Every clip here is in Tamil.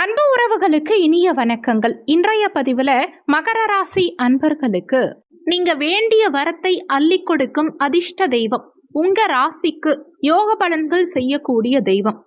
அன்பு உறவுகளுக்கு இனிய வணக்கங்கள். இன்றைய பதிவுல மகர ராசி அன்பர்களுக்கு நீங்க வேண்டிய வரத்தை அள்ளி கொடுக்கும் அதிர்ஷ்ட தெய்வம். உங்க ராசிக்கு யோக பலன்கள் செய்யக்கூடிய தெய்வம்.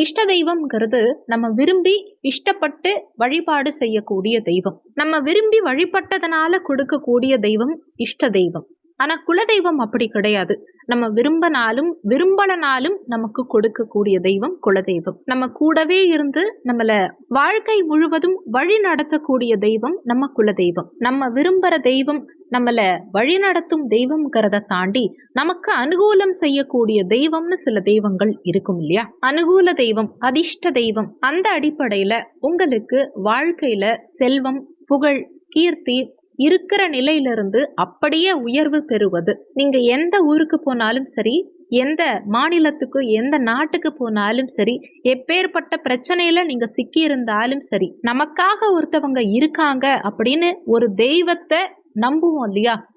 இஷ்ட தெய்வம்ங்கிறது நம்ம விரும்பி இஷ்டப்பட்டு வழிபாடு செய்யக்கூடிய தெய்வம். நம்ம விரும்பி வழிபட்டதனால கொடுக்கக்கூடிய தெய்வம் இஷ்ட தெய்வம். ஆனா குலதெய்வம் அப்படி கிடையாது. நம்ம விரும்பினாலும் விரும்பலனாலும் நமக்கு கொடுக்கக்கூடிய தெய்வம் குலதெய்வம். நம்ம கூடவே இருந்து நம்மள வாழ்க்கை முழுவதும் வழி நடத்தக்கூடிய தெய்வம் நம்ம குலதெய்வம். நம்ம விரும்புற தெய்வம் நம்மள வழிநடத்தும் தெய்வம்ங்கிறத தாண்டி நமக்கு அனுகூலம் செய்யக்கூடிய தெய்வம்னு சில தெய்வங்கள் இருக்கும் இல்லையா? அனுகூல தெய்வம் அதிர்ஷ்ட தெய்வம் அந்த அடிப்படையில உங்களுக்கு வாழ்க்கையில செல்வம் புகழ் கீர்த்தி இருக்கிற நிலையிலிருந்து அப்படியே உயர்வு பெறுவது. நீங்க எந்த ஊருக்கு போனாலும் சரி எந்த மாநிலத்துக்கு எந்த நாட்டுக்கு போனாலும் சரி எப்பேற்பட்ட பிரச்சனையில நீங்க சிக்கி இருந்தாலும் சரி நமக்காக ஒருத்தவங்க இருக்காங்க அப்படின்னு ஒரு தெய்வத்தை நம்புவோம் இல்லையா?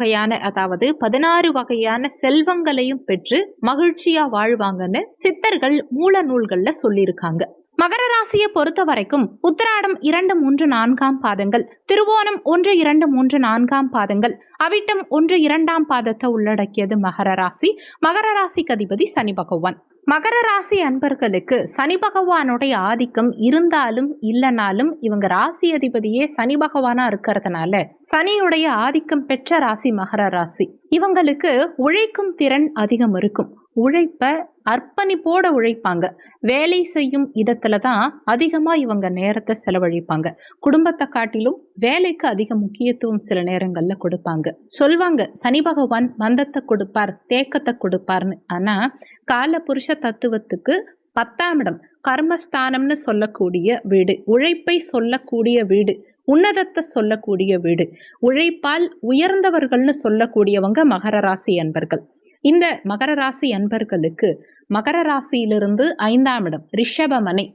வகையான அதாவது பதினாறு வகையான செல்வங்களையும் பெற்று மகிழ்ச்சியா வாழ்வாங்கன்னு சித்தர்கள் மூல நூல்கள்ல சொல்லியிருக்காங்க. மகர ராசியை பொறுத்த வரைக்கும் உத்திராடம் இரண்டு மூன்று நான்காம் பாதங்கள் திருவோணம் ஒன்று இரண்டு மூன்று நான்காம் பாதங்கள் அவிட்டம் ஒன்று இரண்டாம் பாதத்தை உள்ளடக்கியது மகர ராசி. மகர ராசிக்கு அதிபதி சனி பகவான். மகர ராசி அன்பர்களுக்கு சனி பகவானுடைய ஆதிக்கம் இருந்தாலும் இல்லைனாலும் இவங்க ராசி அதிபதியே சனி பகவானா இருக்கிறதுனால சனியுடைய ஆதிக்கம் பெற்ற ராசி மகர ராசி. இவங்களுக்கு உழைக்கும் திறன் அதிகம் இருக்கும். உழைப்ப அர்ப்பணிப்போட உழைப்பாங்க. வேலை செய்யும் இடத்துல தான் அதிகமாக இவங்க நேரத்தை செலவழிப்பாங்க. குடும்பத்தை காட்டிலும் வேலைக்கு அதிக முக்கியத்துவம் சில நேரங்களில் கொடுப்பாங்க. சொல்வாங்க சனி பகவான் மந்தத்தை கொடுப்பார் தேக்கத்தை கொடுப்பார்னு. ஆனால் கால புருஷ தத்துவத்துக்கு பத்தாம் இடம் கர்மஸ்தானம்னு சொல்லக்கூடிய வீடு உழைப்பை சொல்லக்கூடிய வீடு உன்னதத்தை சொல்லக்கூடிய வீடு உழைப்பால் உயர்ந்தவர்கள்னு சொல்லக்கூடியவங்க மகர ராசி என்பர்கள் இந்த மகர ராசி அன்பர்களுக்கு மகர ராசியிலிருந்து ஐந்தாம் இடம் ரிஷபமனை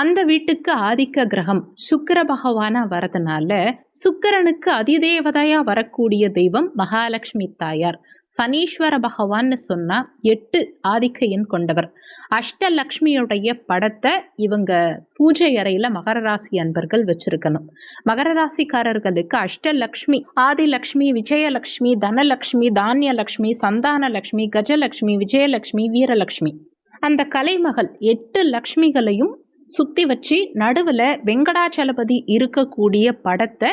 அந்த வீட்டுக்கு ஆதிக்க கிரகம் சுக்கர பகவானா வரதுனால சுக்கரனுக்கு அதிதேவதையா வரக்கூடிய தெய்வம் மகாலட்சுமி தாயார். சனீஸ்வர பகவான்னு சொன்னா எட்டு ஆதிக்க எண் கொண்டவர். அஷ்டலக்ஷ்மியுடைய படத்தை இவங்க பூஜை அறையில மகர ராசி அன்பர்கள் வச்சிருக்கணும். மகர ராசிக்காரர்களுக்கு அஷ்டலக்ஷ்மி ஆதிலக்ஷ்மி விஜயலக்ஷ்மி தனலக்ஷ்மி தானியலக்ஷ்மி சந்தானலக்ஷ்மி கஜலக்ஷ்மி விஜயலக்ஷ்மி வீரலக்ஷ்மி. அந்த கலைமகள் எட்டு லக்ஷ்மிகளையும் சுத்தி வச்சு நடுவுல வெங்கடாச்சலபதி இருக்கக்கூடிய படத்தை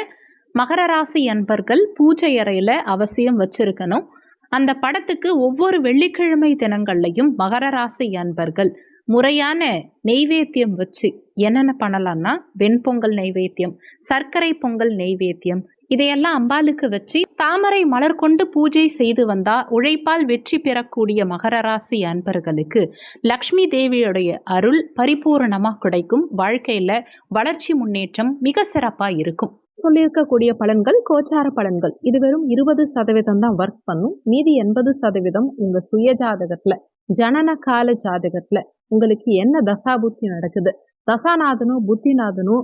மகர ராசி அன்பர்கள் பூஜை அறையில அவசியம் வச்சிருக்கணும். அந்த படத்துக்கு ஒவ்வொரு வெள்ளிக்கிழமை தினங்கள்லையும் மகர ராசி அன்பர்கள் முறையான நெய்வேத்தியம் வச்சு என்னென்ன பண்ணலாம்னா வெண்பொங்கல் நெய்வேத்தியம் சர்க்கரை பொங்கல் நெய்வேத்தியம் இதையெல்லாம் அம்பாளுக்கு வச்சு தாமரை மலர் கொண்டு பூஜை செய்து வந்தா உழைப்பால் வெற்றி பெறக்கூடிய மகர ராசி அன்பர்களுக்கு லக்ஷ்மி தேவியுடைய அருள் பரிபூரணமா கிடைக்கும். வாழ்க்கையில வளர்ச்சி முன்னேற்றம் மிக சிறப்பா இருக்கும். சொல்லியிருக்கக்கூடிய பலன்கள் கோச்சார பலன்கள். இது வெறும் இருபது சதவீதம் தான் ஒர்க் பண்ணும். மீதி எண்பது சதவீதம் உங்க சுய ஜாதகத்துல ஜனன கால ஜாதகத்துல உங்களுக்கு என்ன தசா புத்தி நடக்குது? தசாநாதனும் புத்திநாதனும்